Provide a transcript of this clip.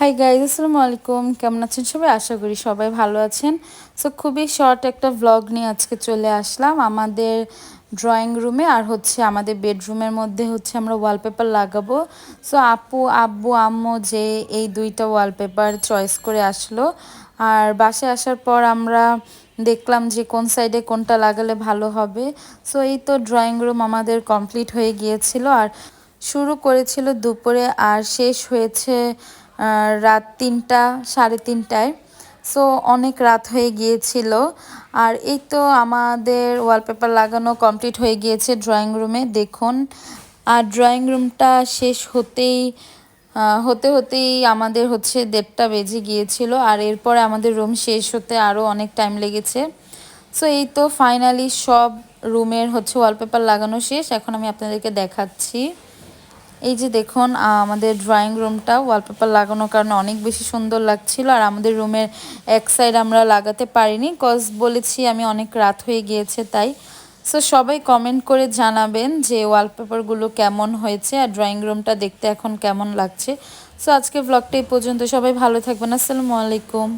Hi guys আসসালামু আলাইকুম কেমন আছেন সবাই? আশা করি সবাই ভালো আছেন। সো খুবই শর্ট একটা ভ্লগ নিয়ে আজকে চলে আসলাম। আমাদের ড্রয়িং রুমে আর হচ্ছে আমাদের বেডরুমের মধ্যে হচ্ছে আমরা ওয়ালপেপার লাগাবো। সো আপু, আব্বু, আম্মু যে এই দুইটা ওয়ালপেপার চয়েস করে আসলো। আর বাসে আসার পর আমরা দেখলাম যে কোন সাইডে কোনটা লাগালে ভালো হবে। সো এই তো ড্রয়িং রুম আমাদের কমপ্লিট হয়ে গিয়েছিল। আর শুরু করেছিল দুপুরে আর শেষ হয়েছে রাত তিনটা, সাড়ে তিনটায়। সো অনেক রাত হয়ে গিয়েছিল। আর এই তো আমাদের ওয়ালপেপার লাগানো কমপ্লিট হয়ে গিয়েছে ড্রয়িং রুমে দেখুন। আর ড্রয়িং রুমটা শেষ হতেই হতে হতেই আমাদের হচ্ছে দেড়টা বেজে গিয়েছিল। আর এরপরে আমাদের রুম শেষ হতে আরও অনেক টাইম লেগেছে। সো এই তো ফাইনালি সব রুমের হচ্ছে ওয়ালপেপার লাগানো শেষ। এখন আমি আপনাদেরকে দেখাচ্ছি। এই যে দেখুন আমাদের ড্রয়িং রুমটা ওয়ালপেপার লাগানোর কারণে অনেক বেশি সুন্দর লাগছিল আর আমাদের রুমের এক সাইড আমরা লাগাতে পারিনি কজ বলেছি আমি অনেক রাত হয়ে গিয়েছে তাই। সো সবাই কমেন্ট করে জানাবেন যে ওয়ালপেপারগুলো কেমন হয়েছে আর ড্রয়িং রুমটা দেখতে এখন কেমন লাগছে। সো আজকে ব্লগটা এই পর্যন্ত, সবাই ভালো থাকবেন, আসসালামু আলাইকুম।